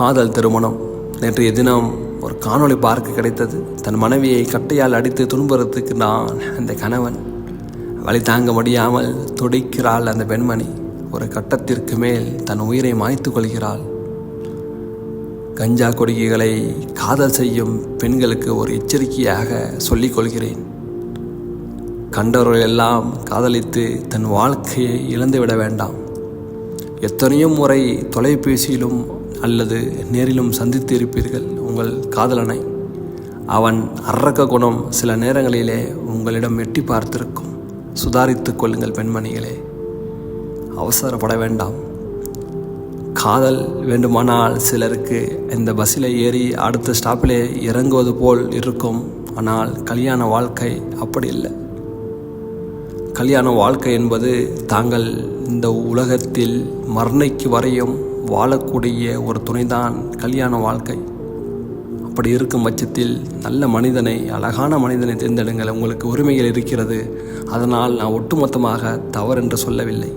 காதல் திருமணம். நேற்றைய தினம் ஒரு காணொளி பார்க்க கிடைத்தது. தன் மனைவியை கட்டையால் அடித்து துன்புறத்துக்கு நான் அந்த கணவன். வழி தாங்க முடியாமல் துடிக்கிறாள் அந்த பெண்மணி. ஒரு கட்டத்திற்கு மேல் தன் உயிரை மாய்த்து கொள்கிறாள். கஞ்சா கொடிகைகளை காதல் செய்யும் பெண்களுக்கு ஒரு எச்சரிக்கையாக சொல்லிக் கொள்கிறேன். கண்டவர்கள் எல்லாம் காதலித்து தன் வாழ்க்கையை இழந்துவிட வேண்டாம். எத்தனையோ முறை தொலைபேசியிலும் அல்லது நேரிலும் சந்தித்து இருப்பீர்கள் உங்கள் காதலனை. அவன் அரக்க குணம் சில நேரங்களிலே உங்களிடம் எட்டி பார்த்திருக்கும். சுதாரித்துக் கொள்ளுங்கள் பெண்மணிகளே. அவசரப்பட வேண்டாம். காதல் வேண்டுமானால் சிலருக்கு இந்த பஸ்ஸில் ஏறி அடுத்த ஸ்டாப்பிலே இறங்குவது போல் இருக்கும். ஆனால் கல்யாண வாழ்க்கை அப்படி இல்லை. கல்யாண வாழ்க்கை என்பது தாங்கள் இந்த உலகத்தில் மரணைக்கு வரையும் வாழக்கூடிய ஒரு துணைதான் கல்யாண வாழ்க்கை. அப்படி இருக்கும் பட்சத்தில் நல்ல மனிதனை அழகான மனிதனை தேர்ந்தெடுங்கள். உங்களுக்கு உரிமைகள் இருக்கிறது. அதனால் நான் ஒட்டுமொத்தமாக தவறு என்று சொல்லவில்லை.